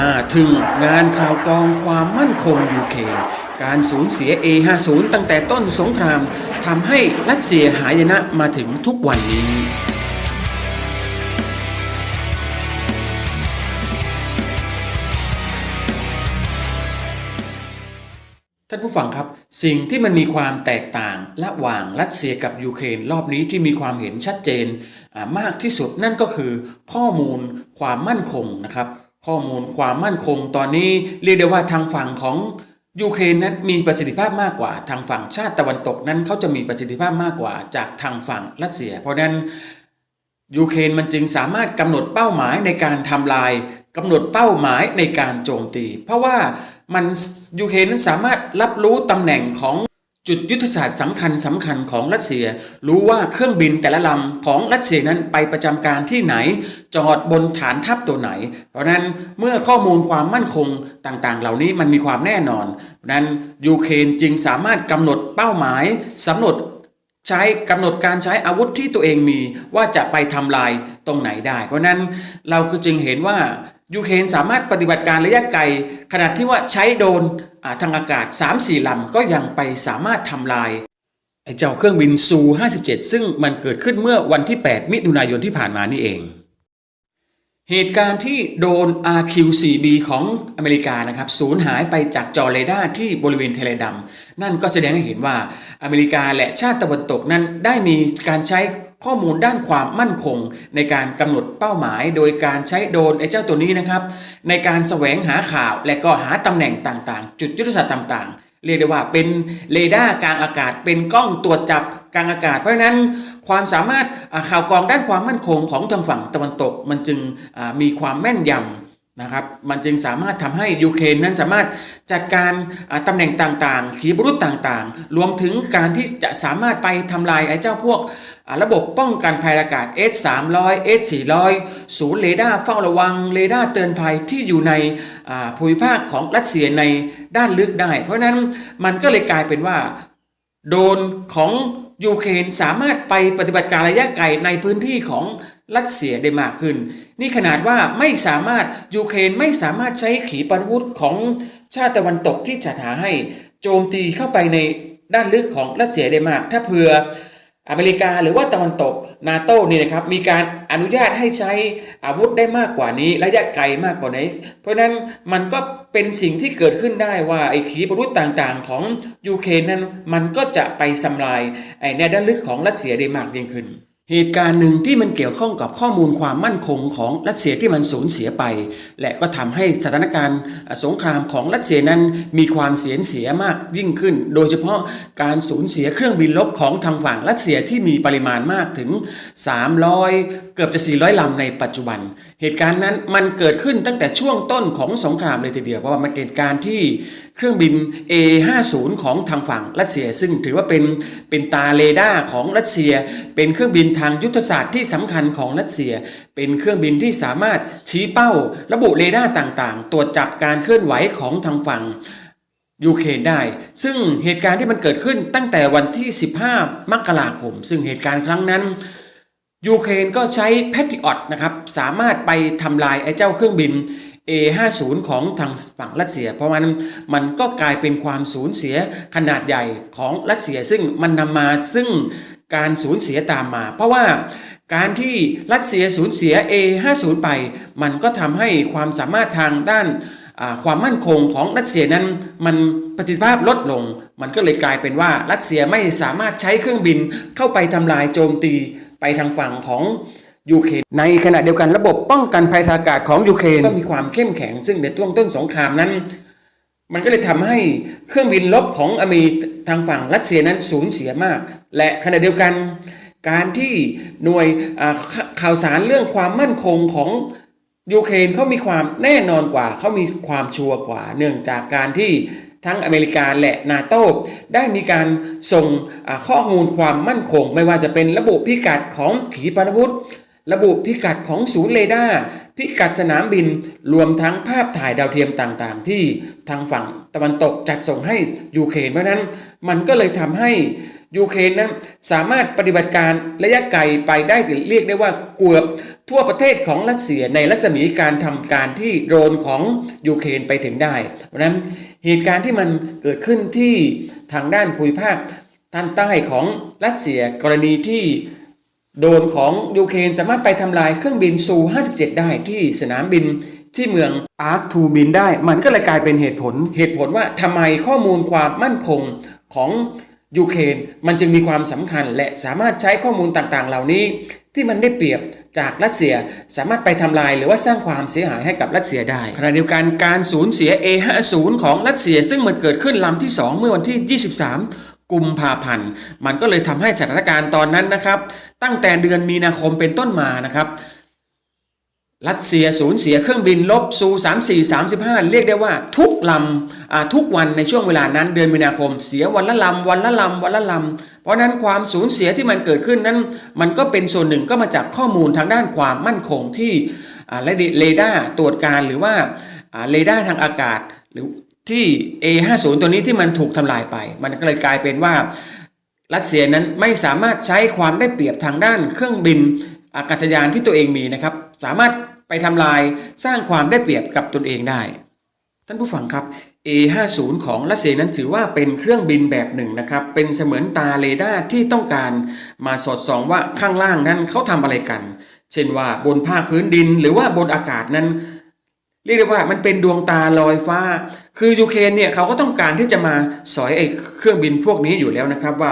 หน้าทึ่งงานข่าวกองความมั่นคงยูเครนการสูญเสีย A50 ตั้งแต่ต้นสงครามทำให้รัสเซียหายนะมาถึงทุกวันนี้ท่านผู้ฟังครับ สิ่งที่มันมีความแตกต่าง ระหว่างรัสเซียกับยูเครนรอบนี้ที่มีความเห็นชัดเจนมากที่สุดนั่นก็คือข้อมูลความมั่นคงนะครับ ข้อมูลความมั่นคงตอนนี้เรียกได้ว่าทางฝั่งของยูเครนนั้นมีประสิทธิภาพมากกว่า ทางฝั่งชาติตะวันตกนั้นเขาจะมีประสิทธิภาพมากกว่าจากทางฝั่งรัสเซีย เพราะฉะนั้นยูเครนมันจึงสามารถกำหนดเป้าหมายในการทำลายกำหนดเป้าหมายในการโจมตี เพราะว่ามันยูเครนนั้นสามารถรับรู้ตำแหน่งของ จุดยุทธศาสตร์สำคัญสำคัญของรัสเซีย รู้ว่าเครื่องบินแต่ละลำของรัสเซียนั้นไปประจำการที่ไหน จอดบนฐานทัพตัวไหน เพราะนั้นเมื่อข้อมูลความมั่นคงต่างๆ เหล่านี้มันมีความแน่นอนเพราะนั้นยูเครนจึงสามารถกำหนดเป้าหมายสำหนดใช้กำหนดการใช้อาวุธที่ตัวเองมีว่าจะไปทำลายตรงไหนได้ เพราะนั้นเราก็จึงเห็นว่า ยูเครนสามารถปฏิบัติการระยะไกล ขนาดที่ว่าใช้โดนทางอากาศ 3-4ลำก็ยังไปสามารถทำลายไอ้เจ้าเครื่องบินซู 57 ซึ่งมันเกิดขึ้นเมื่อวันที่ 8 มิถุนายนที่ผ่านมานี่เอง เหตุการณ์ที่โดน RQ4B ของอเมริกานะครับสูญหายไปจากจอเรดาร์ที่บริเวณทะเลดำนั่นก็แสดงให้เห็นว่าอเมริกาและชาติตะวันตกนั้นได้มีการใช้ ข้อมูลด้านความมั่นคง ในการกำหนดเป้าหมาย โดยการใช้โดรนไอ้เจ้าตัวนี้นะครับ ในการแสวงหาข่าวและก็หาตำแหน่งต่างๆ จุดยุทธศาสตร์ต่างๆ เรียกได้ว่าเป็นเรดาร์กลางอากาศ เป็นกล้องตรวจจับกลางอากาศ เพราะฉะนั้นความสามารถข่าวกรองด้านความมั่นคงของทางฝั่งตะวันตก มันจึงมีความแม่นยำ นะครับมันจึงสามารถทำให้ยูเครนนั้นสามารถจัดการอ่าตำแหน่งต่างๆขีปนาวุธต่างๆ รวมถึงการที่จะสามารถไปทำลายไอ้เจ้าพวกระบบป้องกันภัยอากาศ S 3 0 0 S 4 0 0ศูนย์เรดาร์เฝ้าระวังเรดาร์เตือนภัยที่อยู่ในภูมิภาคของรัสเซียในด้านลึกได้ เพราะนั้นมันก็เลยกลายเป็นว่า โดนของยูเครนสามารถไปปฏิบัติการระยะไกลในพื้นที่ของ รัสเซียได้มากขึ้น นี่ขนาดว่าไม่สามารถยูเครนไม่สามารถใช้ขีปนาวุธของชาติตะวันตกที่จัดหาให้โจมตีเข้าไปในด้านลึกของรัสเซียได้มาก ถ้าเผื่ออเมริกาหรือว่าตะวันตกนาโต้นี่นะครับมีการอนุญาตให้ใช้อาวุธได้มากกว่านี้ระยะไกลมากกว่านี้ เพราะฉะนั้นมันก็เป็นสิ่งที่เกิดขึ้นได้ว่าไอ้ขีปนาวุธต่างๆ ของยูเครนนั้นมันก็จะไปทำลายไอ้ในด้านลึกของรัสเซียได้มากยิ่งขึ้น เหตุการณ์หนึ่งที่มันเกี่ยวข้องกับข้อมูลความมั่นคงของรัสเซียที่มันสูญเสียไป และก็ทำให้สถานการณ์สงครามของรัสเซียนั้นมีความเสียเสียมากยิ่งขึ้น โดยเฉพาะการสูญเสียเครื่องบินรบของทางฝั่งรัสเซียที่มีปริมาณมากถึง 300 เกือบจะ 400 ลำในปัจจุบัน เหตุการณ์นั้นมันเกิดขึ้นตั้งแต่ช่วงต้นของสงครามเลยทีเดียวเพราะว่ามันเกิดการที่เครื่องบิน A50 ของทางฝั่งรัสเซีย ซึ่งถือว่าเป็นเป็นตาเรดาร์ของรัสเซีย เป็นเครื่องบินทางยุทธศาสตร์ที่สำคัญของรัสเซีย เป็นเครื่องบินที่สามารถชี้เป้า ระบุเรดาร์ต่างๆ ตรวจจับการเคลื่อนไหวของทางฝั่งยูเครนได้ ซึ่งเหตุการณ์ที่มันเกิดขึ้นตั้งแต่วันที่ 15 มกราคม ซึ่งเหตุการณ์ครั้งนั้นยูเครนก็ใช้แพทริออตนะครับสามารถไปทำลายไอ้เจ้าเครื่องบิน A50 ของทางฝั่งรัสเซีย เพราะมันมันก็กลายเป็นความสูญเสียขนาดใหญ่ของรัสเซีย ซึ่งมันนำมาซึ่ง การสูญเสียตามมา เพราะว่าการที่รัสเซียสูญเสีย A50 ไป มันก็ทำให้ความสามารถทางด้านความมั่นคงของรัสเซียนั้นมันประสิทธิภาพลดลง มันก็เลยกลายเป็นว่ารัสเซียไม่สามารถใช้เครื่องบินเข้าไปทำลายโจมตีไปทางฝั่งของยูเครนในขณะเดียวกันระบบป้องกันภัยทางอากาศของยูเครนก็มีความเข้มแข็งซึ่งในช่วงต้นสงครามนั้น มันก็เลยทำให้เครื่องบินรบของอเมริกทางฝั่งรัสเซียนั้นสูญเสียมาก และขณะเดียวกัน การที่หน่วยข่าวสารเรื่องความมั่นคงของยูเครนเขามีความแน่นอนกว่าเขามีความชัวร์กว่า เนื่องจากการที่ทั้งอเมริกาและนาโต้ได้มีการส่งข้อมูลความมั่นคง ไม่ว่าจะเป็นระบุพิกัดของขีปนาวุธ ระบุพิกัดของศูนย์เรดาร์พิกัดสนามบิน รวมทั้งภาพถ่ายดาวเทียมต่างๆ ที่ทางฝั่งตะวันตกจัดส่งให้ยูเครนเพราะนั้นมันก็เลยทำให้ยูเครนนั้นสามารถปฏิบัติการระยะไกลไปได้ถึงเรียกได้ว่าเกือบทั่วประเทศของรัสเซียในรัศมีการทำการที่โดรนของยูเครนไปถึงได้ เพราะนั้นเหตุการณ์ที่มันเกิดขึ้นที่ทางด้านภูมิภาคด้านใต้ของรัสเซียกรณีที่ โดนของยูเครนสามารถไปทำลายเครื่องบินซู 57 ได้ที่สนามบินที่เมืองอาร์คทูบินได้ มันก็เลยกลายเป็นเหตุผล เหตุผลว่าทำไมข้อมูลความมั่นคงของยูเครนมันจึงมีความสำคัญ และสามารถใช้ข้อมูลต่างๆ เหล่านี้ ที่มันได้เปรียบจากรัสเซียสามารถไปทำลายหรือว่าสร้างความเสียหายให้กับรัสเซียได้ขณะเดียวกันการสูญเสีย A50 ของรัสเซีย ซึ่งมันเกิดขึ้นลำที่ 2 เมื่อวันที่ 23 กุมภาพันธ์ มันก็เลยทำให้สถานการณ์ตอนนั้นนะครับ ตั้งแต่เดือนมีนาคมเป็นต้นมานะครับ รัสเซียสูญเสียเครื่องบินลบซู34 35 เรียกได้ว่าทุกลำทุกวันในช่วงเวลานั้นเดือนมีนาคม เสียวันละลำวันละลำวันละลำเพราะนั้นความสูญเสียที่มันเกิดขึ้นนั้น มันก็เป็นส่วนหนึ่งก็มาจากข้อมูลทางด้านความมั่นคงที่เรดาร์ตรวจการหรือว่าอ่าเรดาร์ทางอากาศหรือ ที่ A50 ตัวนี้ที่มันถูกทำลายไป มันก็เลยกลายเป็นว่ารัสเซียนั้นไม่สามารถใช้ความได้เปรียบทางด้านเครื่องบินอากาศยานที่ตัวเองมีนะครับ สามารถไปทำลายสร้างความได้เปรียบกับตนเองได้ ท่านผู้ฟังครับ A50 ของรัสเซียนั้นถือว่าเป็นเครื่องบินแบบหนึ่งนะครับ เป็นเสมือนตาเรดาร์ที่ต้องการมาสอดส่องว่าข้างล่างนั้นเขาทำอะไรกัน เช่นว่าบนภาคพื้นดินหรือว่าบนอากาศนั้น เรียกได้ว่ามันเป็นดวงตาลอยฟ้า คือยูเครนเนี่ยเขาก็ต้องการที่จะมาสอยไอ้เครื่องบินพวกนี้อยู่แล้วนะครับว่า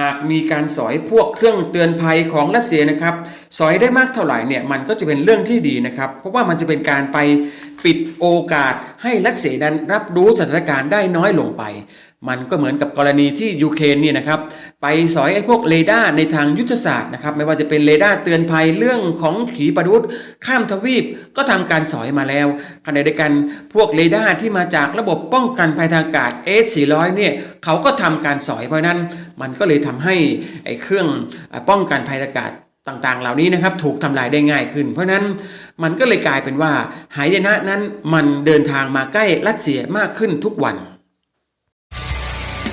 หากมีการสอยพวกเครื่องเตือนภัยของรัสเซียนะครับสอยได้มากเท่าไหร่เนี่ยมันก็จะเป็นเรื่องที่ดีนะครับ เพราะว่ามันจะเป็นการไปปิดโอกาสให้รัสเซียนั้นรับรู้สถานการณ์ได้น้อยลงไป มันก็เหมือนกับกรณีที่ยูเครนเนี่ยนะครับไปสอยไอ้พวกเรดาร์ในทางยุทธศาสตร์นะครับไม่ว่าจะเป็นเรดาร์เตือนภัยเรื่องของขีปนาวุธข้ามทวีปก็ทำการสอยมาแล้วขณะเดียวกันพวกเรดาร์ที่มาจากระบบป้องกันภัยทางอากาศ S400 เนี่ยเขาก็ทำการสอยเพราะนั้น มันก็เลยทำให้ไอ้เครื่องป้องกันภัยทางอากาศต่างๆ เหล่านี้นะครับถูกทำลายได้ง่ายขึ้น เพราะฉะนั้นมันก็เลยกลายเป็นว่าหายนะนั้นมันเดินทางมาใกล้รัสเซียมากขึ้นทุกวัน